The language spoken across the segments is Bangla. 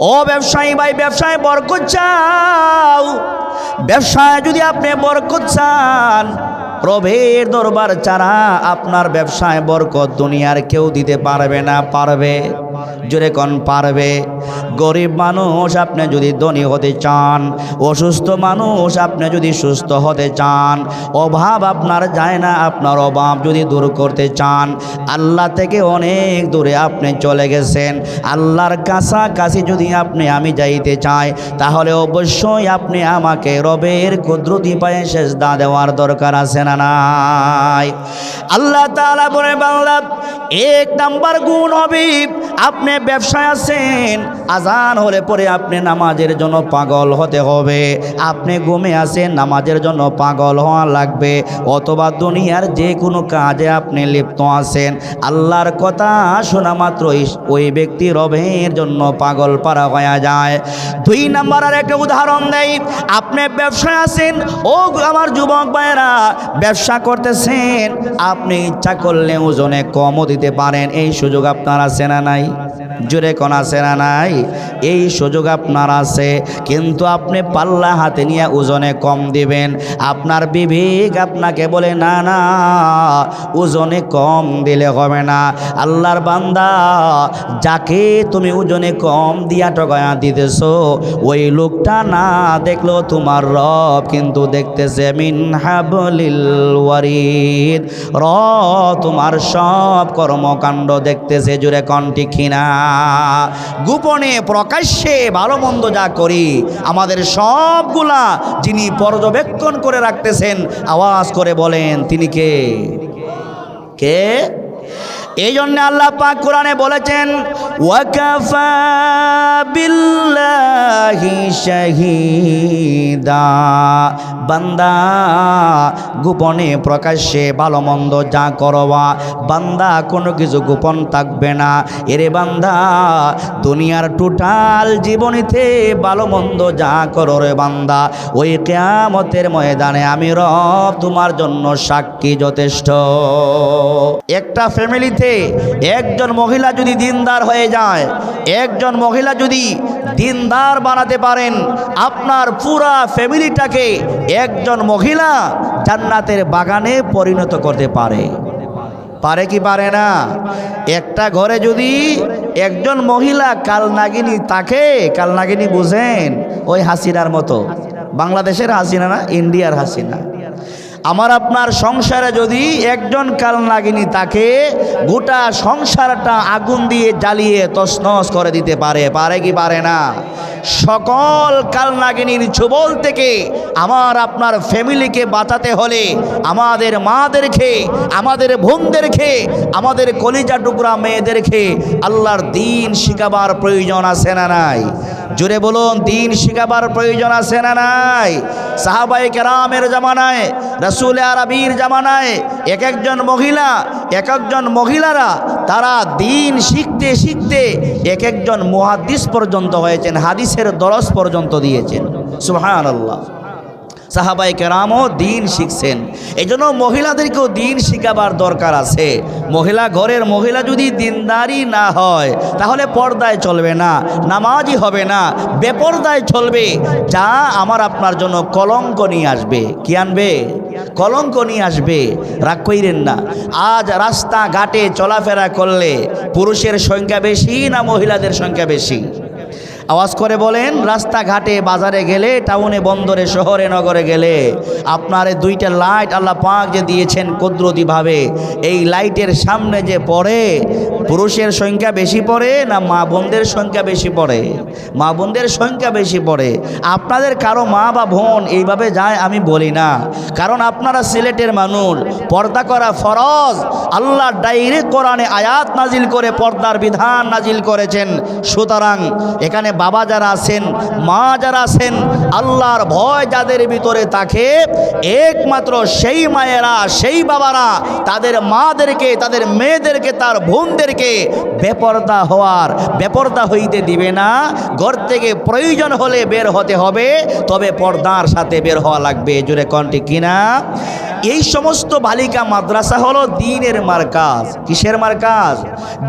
ও ব্যবসায়ী ভাই, ব্যবসায় বরকত চাও। ব্যবসায় যদি আপনি বরকত চান, প্রভের দরবার ছাড়া আপনার ব্যবসায় বরকত দুনিয়ার কেউ দিতে পারবে না, পারবে। জোরে কন, পারবে। গরিব মানুষ, আপনি যদি ধনী হতে চান, অসুস্থ মানুষ, আপনি যদি সুস্থ হতে চান, অভাব আপনার যায় না, আপনার অভাব যদি দূর করতে চান, আল্লাহ থেকে অনেক দূরে আপনি চলে গেছেন। আল্লাহর কাছাকাছি যদি আপনি, আমি যাইতে চাই, তাহলে অবশ্যই আপনি আমাকে রবের কুদরতি পায়ে শেষ দা দেওয়ার দরকার আছে না নাই? আল্লাহ তাআলা বলে বাংলা এক নাম্বার গুণ হবে আপনি ব্যবসায় আছেন আজান হলে পরে আপনি নামাজের জন্য পাগল হতে হবে। আপনি ঘুমে আছেন নামাজের জন্য পাগল হওয়া লাগবে। অথবা দুনিয়ার যে কোনো কাজে আপনি লিপ্ত আছেন। আল্লাহর কথা শোনা মাত্রই ওই ব্যক্তি রবের জন্য পাগল পারা হয়ে যায়। দুই নাম্বার আর একটা উদাহরণ দেয় আপনি ব্যবসায় আছেন, ও আমার যুবক ভাইয়েরা, ব্যবসা করতেছেন, আপনি ইচ্ছা করলে ওজনে কমও দিতে পারেন। এই সুযোগ আপনার আছে না নাই? জোরে কোন আছে না নাই? এই সুযোগ আপনার আছে, কিন্তু আপনি পাল্লা হাতে নিয়ে ওজনে কম দিবেন। আপনার বিবেক আপনাকে বলে, না না, ওজনে কম দিলে হবে না। আল্লাহর বান্দা, যাকে তুমি ওজনে কম দিয়া টকায়া দিতেছো, ওই লোকটা না দেখল তোমার রব কিন্তু দেখতেছে, মিন হাবলিল ওয়ারিদ। র তোমার সব কর্মকাণ্ড দেখতেছে জুড়ে কণ্ঠি খিনা গোপনে, প্রকাশ্যে ভালো মন্দ যা করি, আমাদের সবগুলা যিনি পর্যবেক্ষণ করে রাখতেছেন, আওয়াজ করে বলেন, তিনি কে? কে? এই জন্য আল্লাহ পাক কোরআনে বলেছেন, ওয়াকাফা বিল্লাহি বান্দা গোপনে প্রকাশ্যে ভালো মন্দ যা করবা, বান্দা কোনো কিছু গোপন থাকবে না। এরে বান্দা, দুনিয়ার টোটাল জীবনীতে ভালো মন্দ যা করো রে বান্দা, ওই কেয়ামতের ময়দানে আমি রব তোমার জন্য সাক্ষী যথেষ্ট। একটা ফ্যামিলিতে একজন মহিলা যদি দিনদার হয়ে যায়, একজন মহিলা যদি দিনদার বানাতে পারেন, আপনার পুরা ফ্যামিলিটাকে একজন মহিলা জান্নাতের বাগানে পরিণত করতে পারে। পারে কি পারে না? একটা ঘরে যদি একজন মহিলা কাল নাগিনী তাকে কাল নাগিনী বুঝেন, ওই হাসিনার মতো। বাংলাদেশের হাসিনা না, ইন্ডিয়ার হাসিনা। আমার আপনার সংসারে যদি একজন কাল নাগিনী তাকে গোটা সংসারটা আগুন দিয়ে জ্বালিয়ে তছনছ করে দিতে পারে পারে কি পারে না? সকল কাল নাগিনীর ছুবল থেকে আমার আপনার ফ্যামিলিকে বাঁচাতে হলে, আমাদের মাদেরকে, আমাদের বোনদেরকে, আমাদের কলিজা টুকরা মেয়েদেরকে আল্লাহর দিন শিখাবার প্রয়োজন আছে না নাই? জোরে বলুন, দিন শিখাবার প্রয়োজন আছে না নাই? সাহাবাই কেরামের জামানায়, রসুল আরবির জামানায় এক একজন মহিলা, এক একজন মহিলারা তারা দিন শিখতে শিখতে এক একজন মহাদিস পর্যন্ত হয়েছেন, হাদিসের দরস পর্যন্ত দিয়েছেন। সুহান আল্লাহ সাহাবাই কেরামও দিন শিখছেন। এই জন্য মহিলাদেরকেও দিন শিখাবার দরকার আছে। মহিলা ঘরের মহিলা যদি দিনদারি না হয়, তাহলে পর্দায় চলবে না, নামাজই হবে না, বেপর্দায় চলবে। যা আমার আপনার জন্য কলঙ্ক নিয়ে আসবে। কি আনবে? কলঙ্ক নিয়ে আসবে। রাগ কইরেন না। আজ রাস্তা ঘাটে চলাফেরা করলে পুরুষের সংখ্যা বেশি না মহিলাদের সংখ্যা বেশি? আওয়াজ করে বলেন, রাস্তাঘাটে বাজারে গেলে, টাউনে, বন্দরে, শহরে, নগরে গেলে আপনার এই দুইটা লাইট আল্লাহ পাক যে দিয়েছেন কুদরতিভাবে, এই লাইটের সামনে যে পড়ে, পুরুষের সংখ্যা বেশি পড়ে না মা বোনদের সংখ্যা বেশি পড়ে? মা বোনদের সংখ্যা বেশি পড়ে। আপনাদের কারও মা বা বোন এইভাবে যায় আমি বলি না। কারণ আপনারা সিলেটের মানুষ, পর্দা করা ফরজ। আল্লাহ ডাইরেক্ট কোরআনে আয়াত নাজিল করে, পর্দার বিধান নাজিল করেছেন। সুতরাং এখানে বাবা যারা আছেন, মা যারা আছেন, আল্লাহর ভয় যাদের ভিতরে থাকে, একমাত্র সেই মায়েরা, সেই বাবারা তাদের মাদেরকে, তাদের মেয়েদেরকে, তার বোনদেরকে বেপর্দা হওয়ার, বেপর্দা হইতে দিবে না। ঘর থেকে প্রয়োজন হলে বের হতে হবে, তবে পর্দার সাথে বের হওয়া লাগবে। জুড়ে কনটি কিনা এই সমস্ত বালিকা মাদ্রাসা হলো দিনের মার্কাজ। কিসের মার্কাজ?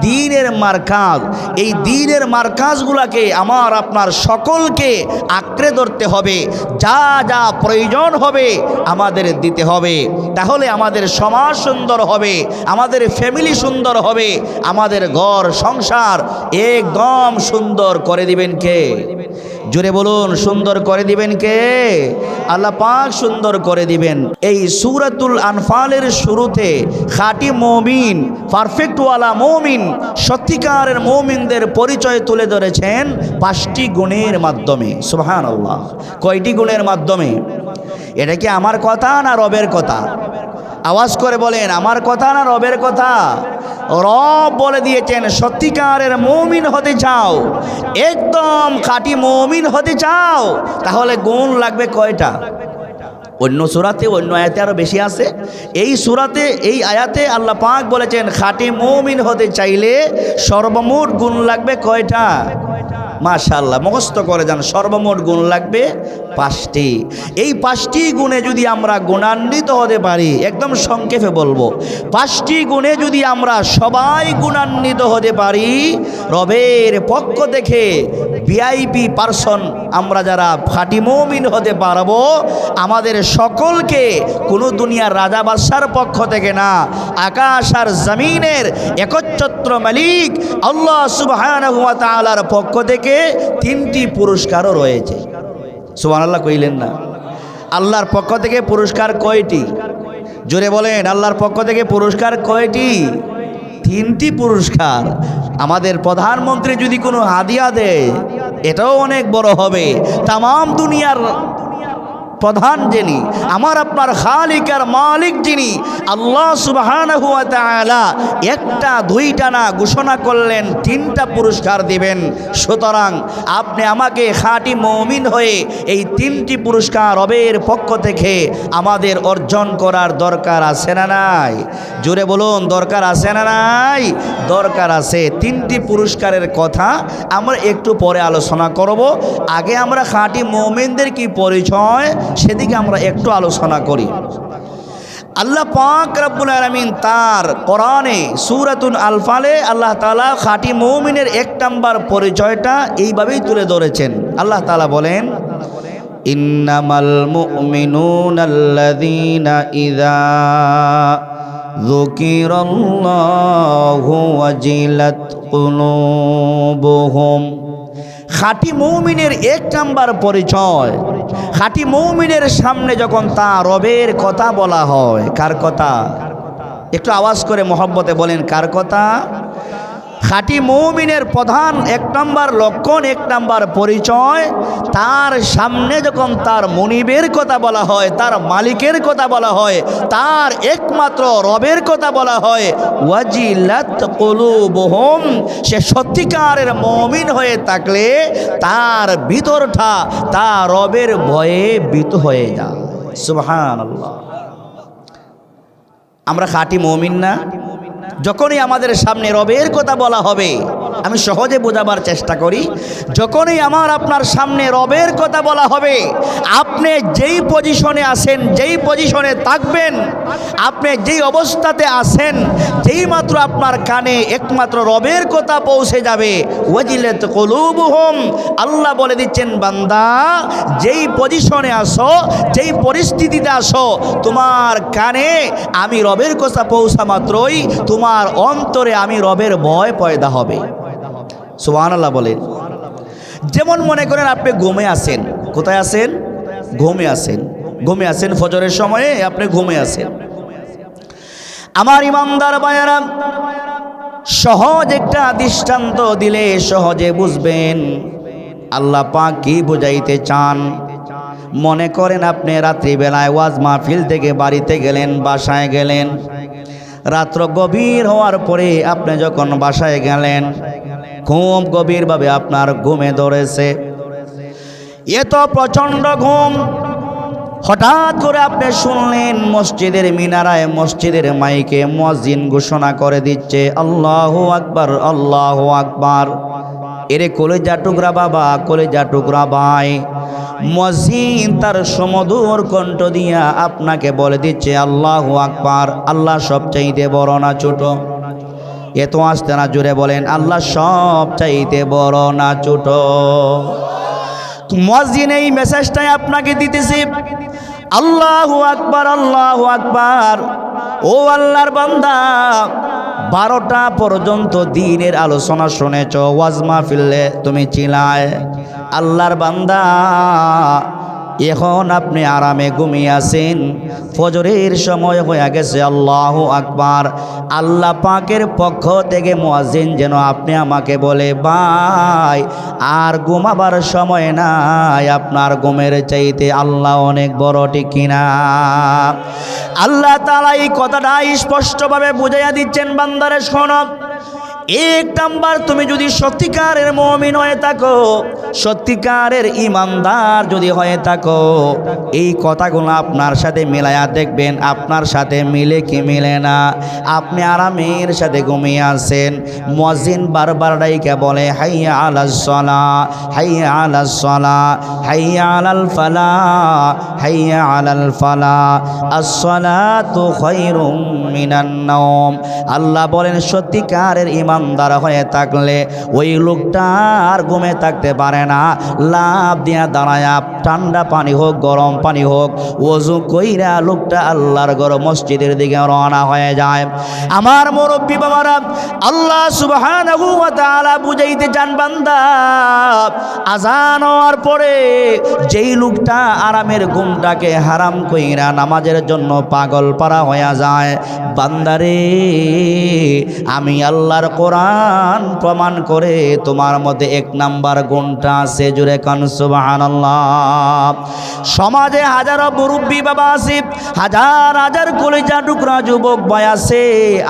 দিনের মার্কাজ। এই দিনের মার্কাজগুলোকে আমার আপনার সকলকে আঁকড়ে ধরতে হবে। যা যা প্রয়োজন হবে আমাদের দিতে হবে। তাহলে আমাদের সমাজ সুন্দর হবে, আমাদের ফ্যামিলি সুন্দর হবে, আমাদের ঘর, সংসার একদম সুন্দর করে দিবেন কে? জোরে বলুন, সুন্দর করে দিবেন কে? আল্লাহ পাক সুন্দর করে দিবেন। এই সুরাতুল আনফালের শুরুতে খাঁটি মমিন পারফেক্টওয়ালা মমিন, সত্যিকারের মমিনদের পরিচয় তুলে ধরেছেন পাঁচটি গুণের মাধ্যমে। সুহান আল্লাহ কয়টি গুণের মাধ্যমে? এটা কি আমার কথা না রবের কথা? আওয়াজ করে বলেন, আমার কথা না রবের কথা? রব বলে দিয়েছেন, সত্যিকারের মৌমিন হতে চাও, একদম খাঁটি মৌমিন হতে চাও, তাহলে গুণ লাগবে কয়টা? অন্য সুরাতে অন্য আয়াতে আরও বেশি আছে। এই সুরাতে, এই আয়াতে আল্লাহ পাক বলেছেন, খাঁটি মৌমিন হতে চাইলে সর্বমোট গুণ লাগবে কয়টা? মাশাল্লাহ মুখস্থ করে যান, সর্বমোট গুণ লাগবে পাঁচটি। এই পাঁচটি গুণে যদি আমরা গুণান্বিত হতে পারি, একদম সংক্ষেপে বলব। পাঁচটি গুণে যদি আমরা সবাই গুণান্বিত হতে পারি, রবের পক্ষ থেকে ভিআইপি পার্সন আমরা যারা ফাটি মৌমিন হতে পারব, আমাদের সকলকে কোনো দুনিয়ার রাজা বাদশার পক্ষ থেকে না, আকাশ আর জমিনের একচ্ছত্র মালিক আল্লাহ তাআলার পক্ষ থেকে তিনটি পুরস্কারও রয়েছে। সুবহানাল্লাহ কইলেন না। আল্লাহর পক্ষ থেকে পুরস্কার কয়টি? জোরে বলেন, আল্লাহর পক্ষ থেকে পুরস্কার কয়টি? তিনটি পুরস্কার। আমাদের প্রধানমন্ত্রী যদি কোনো হাদিয়া দেয়, এটাও অনেক বড় হবে। তাম দুনিয়ার প্রধান যিনি, আমার আপনার খালিকার মালিক যিনি, আল্লাহ তাআলা একটা, দুইটা না ঘোষণা করলেন, তিনটা পুরস্কার দিবেন। সুতরাং আপনি আমাকে খাঁটি মমিন হয়ে এই তিনটি পুরস্কার রবের পক্ষ থেকে আমাদের অর্জন করার দরকার আছে না নাই? জোরে বলুন, দরকার আছে না নাই? দরকার আছে। তিনটি পুরস্কারের কথা আমরা একটু পরে আলোচনা করব। আগে আমরা খাঁটি মমিনদের কি পরিচয় সেদিকে আমরা একটু আলোচনা করি। আল্লাহ পাক রব্বুল আলমিন তার কোরআনে সুরাতুন আলফালে আল্লাহ তালা খাঁটি মৌমিনের এক নাম্বার পরিচয়টা এইভাবেই তুলে ধরেছেন। আল্লাহ তালা বলেন, ইন্নামাল মুমিনুন আল্লাযীনা ইযা যুকিরাল্লাহু ওয়াজিলাত কুলুবুহুম। খাঁটি মৌমিনের এক নাম্বার পরিচয় খাঁটি মৌমিনের সামনে যখন তা রবের কথা বলা হয়, কার কথা? একটু আওয়াজ করে মহব্বতে বলেন, কার কথা? খাঁটি মৌমিনের প্রধান এক নম্বর, লক্ষণ এক নম্বর পরিচয়। তার সামনে যখন তার মনিবের কথা বলা হয়, তার মালিকের কথা বলা হয়, তার একমাত্র রবের কথা বলা হয়, ওয়াজিলাত কলুবহুম। সে সত্যিকারের মমিন হয়ে থাকলে তার ভিতরটা তার রবের ভয়ে ভীত হয়ে যায়। সুবহানাল্লাহ। আমরা খাঁটি মমিন না? যখনই আমাদের সামনে রবের কথা বলা হবে আমি সহজে বোঝাবার চেষ্টা করি, যখনই আমার আপনার সামনে রবের কথা বলা হবে, আপনি যেই পজিশনে আছেন, যেই পজিশনে থাকবেন, আপনি যেই অবস্থাতে আছেন, যেই মাত্র আপনার কানে একমাত্র রবের কথা পৌঁছে যাবে, ওয়াজিলেত কলুবুহম, আল্লাহ বলে দিচ্ছেন, বান্দা, যেই পজিশনে আসো, যেই পরিস্থিতিতে আসো, তোমার কানে আমি রবের কথা পৌঁছা মাত্রই, তোমার অন্তরে আমি রবের ভয় পয়দা হবে। সুবহান আল্লাহ বলেন যেমন মনে করেন আপনি ঘুমে আছেন। কোথায় আছেন? ঘুমে আছেন। ঘুমে আছেন ফজরের সময়ে, আপনি ঘুমে আছেন। আমার ইমামদার বায়ারা সহজ একটা দৃষ্টান্ত দিলে সহজে বুঝবেন। আল্লাহ পাক কি বুঝাইতে চান? মনে করেন আপনি রাত্রিবেলায় ওয়াজ মাহফিল থেকে বাড়িতে গেলেন, বাসায় গেলেন। রাত্র গভীর হওয়ার পরে আপনি যখন বাসায় গেলেন খুব গভীরভাবে আপনার ঘুমে ধরেছে। এত প্রচণ্ড ঘুম। হঠাৎ করে আপনি শুনলেন, মসজিদের মিনারায় মসজিদের মাইকে মসজিদ ঘোষণা করে দিচ্ছে, আল্লাহ আকবার আল্লাহ আকবার। এরে কলেজা টুকরা বাবা, কলেজা টুকরা ভাই মজিন তার সমধুর কণ্ঠ দিয়া আপনাকে বলে দিচ্ছে, আল্লাহ আকবার। আল্লাহ সবচাইতে বড় না ছোট। এত আসতে না জুড়ে বলেন, আল্লাহ সব চাইতে বড় না ছোট। মসজিদ এই মেসেজটাই আপনাকে দিতেছি, আল্লাহ আকবার আল্লাহ আকবার। ও আল্লাহর বান্দা, বারোটা পর্যন্ত দিনের আলোচনা শুনেছ ওয়াজমা ফিরলে তুমি চিলায়। আল্লাহর বান্দা এখন আপনি আরামে ঘুমিয়ে আছেন। ফজরের সময় হয়ে গেছে, আল্লাহ আকবার। আল্লাহ পাকের পক্ষ থেকে মুয়াজ্জিন যেন আপনি আমাকে বলে, ভাই, আর ঘুমাবার সময় নাই। আপনার ঘুমের চাইতে আল্লাহ অনেক বড় কিনা আল্লাহ তালা এই কথাটা স্পষ্টভাবে বুঝাইয়া দিচ্ছেন, বান্দারে শোনব এক নাম্বার তুমি যদি সত্যিকারের মমিন হয়ে থাকো, সত্যিকারের ইমানদার যদি হয়ে থাকো, এই কথাগুলো আপনার সাথে মিলায়া দেখবেন, আপনার সাথে মিলে কি মিলে না? আপনি আরামের সাথে ঘুমিয়ে আছেন মজিন বারবার ডাইকে বলে, হাইয়া আলাস সলা, হাইয়া আলাস সলা, হাইয়া আলাল ফালা, হাইয়া আলাল ফালা, আসসালাতু খায়রুম মিনান নাওম। আল্লাহ বলেন, সত্যিকারের ইমানদার হয়ে থাকলে ওই লোকটা আর ঘুমে থাকতে পারে না। লাভ দিয়া দাঁড়ায়, ঠান্ডা পানি হোক, গরম পানি হোক ওজু কইরা লোকটা আল্লাহর ঘর মসজিদের দিকে রওনা হয়ে যায়। আমার মুরব্বী বাবারা, আল্লাহ তাআলা বুঝাইতে চান বান্দা আজান হওয়ার পরে যেই লোকটা আরামের ঘুমটাকে হারাম কইরা নামাজের জন্য পাগল পারা হয়ে যায় বান্দারে আমি আল্লাহর কোরআন প্রমাণ করে তোমার মধ্যে এক নাম্বার গুণটা আছে জুড়ে কান সুবহানাল্লাহ। সমাজে হাজারো মুরব্বী বাবা আছে, হাজার হাজার কলিজা টুকরা যুবক বয় আছে,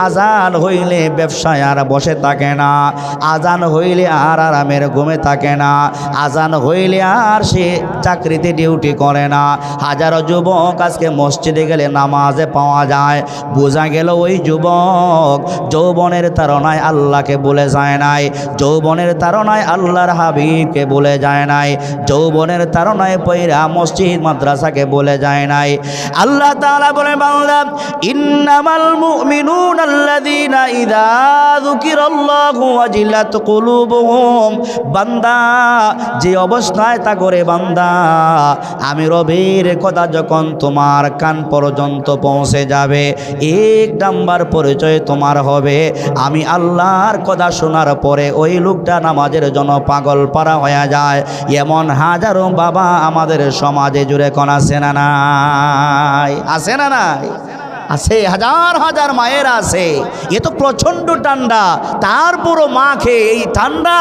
আজান হইলে ব্যবসায় আর বসে থাকে না, আজান হইলে আর আরামের ঘুমে থাকে না, আজান হইলে আর সে চাকরিতে ডিউটি করে না। হাজারো যুবক আজকে মসজিদে গেলে নামাজে পাওয়া যায়, বোঝা গেল ওই যুবক যৌবনের তারনায় আল্লাহকে বলে যায় নাই, যৌবনের তারনায় আল্লাহর হাবিবকে বলে যায় নাই, যৌবনের তারনায় পৈরা মসজিদ, মাদ্রাসাকে বলে যায় নাই। আল্লাহ তাআলা বলে বাংলা ইন্নামাল মুমিনুন আল্লাযীনা ইযা যুকিরাল্লাহু ওয়াজিলাত কুলুবুহুম। বান্দা, যে অবস্থায় তা করে বান্দা, আমি রবের কথা যখন তোমার কান পর্যন্ত পৌঁছে যাবে, এক নাম্বার পরিচয় তোমার হবে, আমি আল্লাহর কথা শোনার পরে ওই লোকটা নামাজের জন্য পাগল পারা হয়ে যায়। এমন হাজারো বাবা আমাদের সমাজে জুড়ে কোন আসে না নাই? আসে না নাই? আছে, হাজার হাজার মায়ের আছে। এ তো প্রচণ্ড ঠান্ডা। তারপরও মাকে এই ঠান্ডা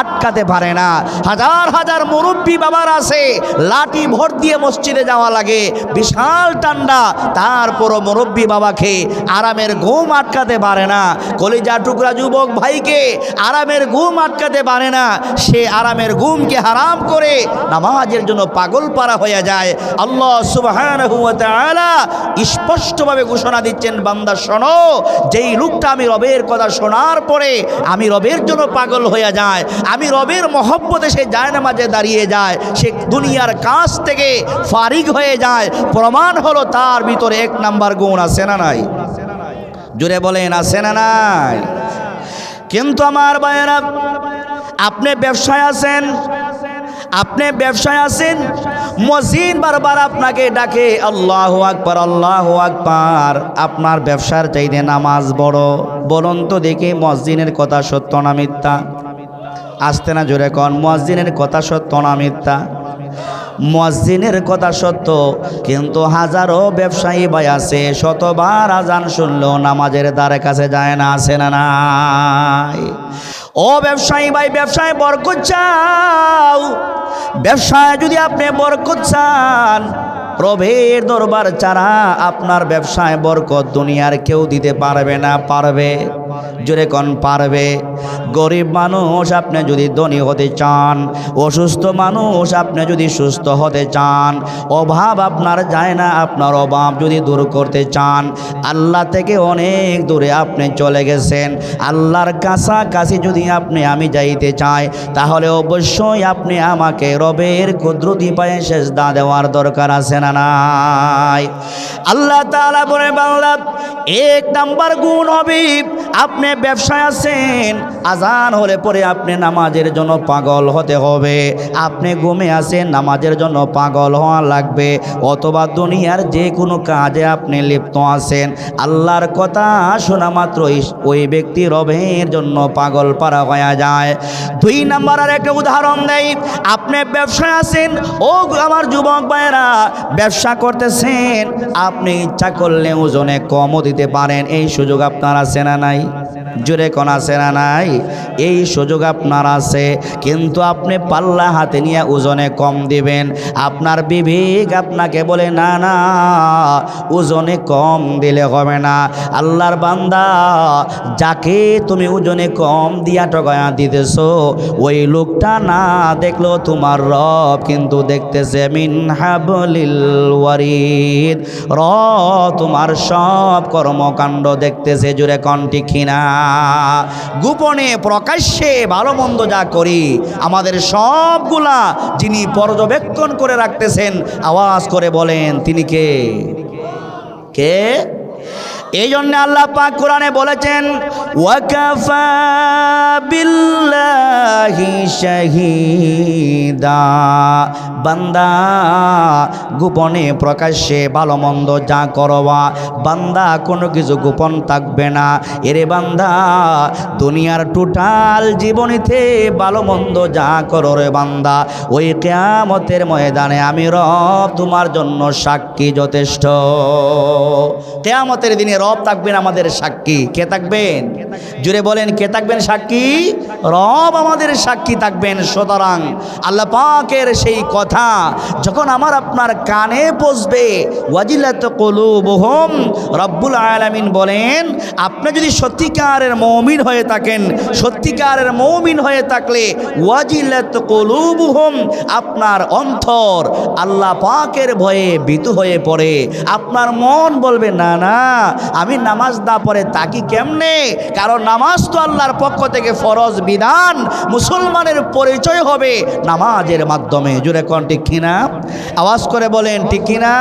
আটকাতে পারে না। হাজার হাজার মুরব্বী বাবার আছে, লাঠি ভর দিয়ে মসজিদে যাওয়া লাগে। বিশাল ঠান্ডা। তারপরও মুরব্বী বাবাকে আরামের ঘুম আটকাতে পারে না। কলিজা টুকরা যুবক ভাইকে আরামের ঘুম আটকাতে পারে না। সে আরামের ঘুমকে হারাম করে নামাজের জন্য পাগল পারা হয়ে যায়। আল্লাহ সুবহানাহু ওয়া স্পষ্টভাবে ঘোষণা দিচ্ছেন, বান্দা, শোনো। যেই লোকটা আমি রবের কথা শোনার পরে আমি রবের জন্য পাগল হয়ে যায়, আমি রবের মহব্বতে সে যায় নামাজে দাঁড়িয়ে যায়, সে দুনিয়ার কাছ থেকে ফারিগ হয়ে যায়। প্রমাণ হলো তার ভিতরে এক নাম্বার গুণ আছে না নাই? জুড়ে বলেন, আছে না নাই? কিন্তু আমার ভাইয়েরা, আপনি ব্যবসায় আছেন? আপনি ব্যবসায় আছেন? মসজিদ বারবার আপনাকে ডাকে, আল্লাহ আকবার আল্লাহ আকবার। আপনার ব্যবসার চাইতে নামাজ বড়। বলুন তো দেখে মসজিদের কথা সত্য না মিথ্যা? আসতে না জোরে কন, মসজিদের কথা সত্য না মিথ্যা? মসজিদের কথা সত্য। কিন্তু হাজারো ব্যবসায়ী ভাই আছে, শতবার আজান শুনলেও নামাজের দ্বারে কাছে যায় না, আসে না নাই। ও ব্যবসায়ী ভাই, ব্যবসায় বরকত চাও। ব্যবসায় যদি আপনি বরকত চান, প্রভের দরবার ছাড়া আপনার ব্যবসায় বরকত দুনিয়ার কেউ দিতে পারবে না, পারবে। জোরে কোন, পারবে। গরিব মানুষ, আপনি যদি ধনী হতে চান, অসুস্থ মানুষ, আপনি যদি সুস্থ হতে চান, অভাব আপনার যায় না, আপনার অভাব যদি দূর করতে চান, আল্লাহ থেকে অনেক দূরে আপনি চলে গেছেন। আল্লাহর কাছাকাছি যদি আপনি, আমি যাইতে চাই, তাহলে অবশ্যই আপনি আমাকে রবের কুদরতি পায়ে শেষ দা দেওয়ার দরকার আছে না নাই? আল্লাহ তাআলা বলে বাংলা এক নাম্বার গুণ হবে আপনি ব্যবসায় আছেন, আজান হলে পরে আপনি নামাজের জন্য পাগল হতে হবে। আপনি ঘুমে আছেন, নামাজের জন্য পাগল হওয়া লাগবে। অথবা দুনিয়ার যে কোনো কাজে আপনি লিপ্ত আছেন। আল্লাহর কথা শোনা মাত্র ওই ব্যক্তি রবের জন্য পাগল পারা হয়ে যায়। দুই নাম্বার আর একটা উদাহরণ দেই, আপনি ব্যবসায় আছেন, ও আমার যুবক ভাইয়েরা, ব্যবসা করতেছেন, আপনি ইচ্ছা করলে ওজনে কমও দিতে পারেন। এই সুযোগ আপনার আছে না নাই? Gracias. জোরে কোন আছে না নাই? এই সুযোগ আপনার আছে, কিন্তু আপনি পাল্লা হাতে নিয়ে ওজনে কম দিবেন। আপনার বিবেক আপনাকে বলে, না না, ওজনে কম দিলে হবে না। আল্লাহর বান্দা, যাকে তুমি ওজনে কম দিয়া টগয়া দিতেছ, ওই লোকটা না দেখল তোমার রব কিন্তু দেখতেছে, মিন হাবলিল ওয়ারিদ। তোমার সব কর্মকাণ্ড দেখতেছে জুড়ে কণ্ঠি খিনা গোপনে, প্রকাশ্যে ভালো মন্দ যা করি, আমাদের সবগুলা যিনি পর্যবেক্ষণ করে রাখতেছেন, আওয়াজ করে বলেন, তিনি কে? কে? এই জন্য আল্লাহ পাক কোরআনে বলেছেন বান্দা গোপনে প্রকাশ্যে ভালো মন্দ যা করবা, বান্দা কোনো কিছু গোপন থাকবে না। এরে বান্দা, দুনিয়ার টোটাল জীবনীতে ভালো মন্দ যা করো রে বান্দা, ওই কেয়ামতের ময়দানে আমি রব তোমার জন্য সাক্ষী যথেষ্ট। কেয়ামতের দিনে রব থাকবেন আমাদের সাক্ষী। কে থাকবেন? জুড়ে বলেন, কে থাকবেন সাক্ষী? রব আমাদের সাক্ষী থাকবেন। সুতরাং আল্লাহ পাকের সেই কথা যখন আমার আপনার কানে পৌঁছবে, ওয়াজিলাত কলুবহুম, রব্বুল আলামিন বলেন, আপনি যদি সত্যিকারের মৌমিন হয়ে থাকেন, সত্যিকারের মৌমিন হয়ে থাকলে ওয়াজিলাত কলুবহুম, আপনার অন্তর আল্লাহ পাকের ভয়ে ভীতু হয়ে পড়ে। আপনার মন বলবে, না না আমি নামাজ না পড়ে তাকি কেমনে? কারণ নামাজ তো আল্লাহর পক্ষ থেকে ফরজ বিধান। মুসলমানের পরিচয় হবে নামাজের মাধ্যমে। জুড়ে কন ঠিক কিনা? আওয়াজ করে বলেন, ঠিক কিনা?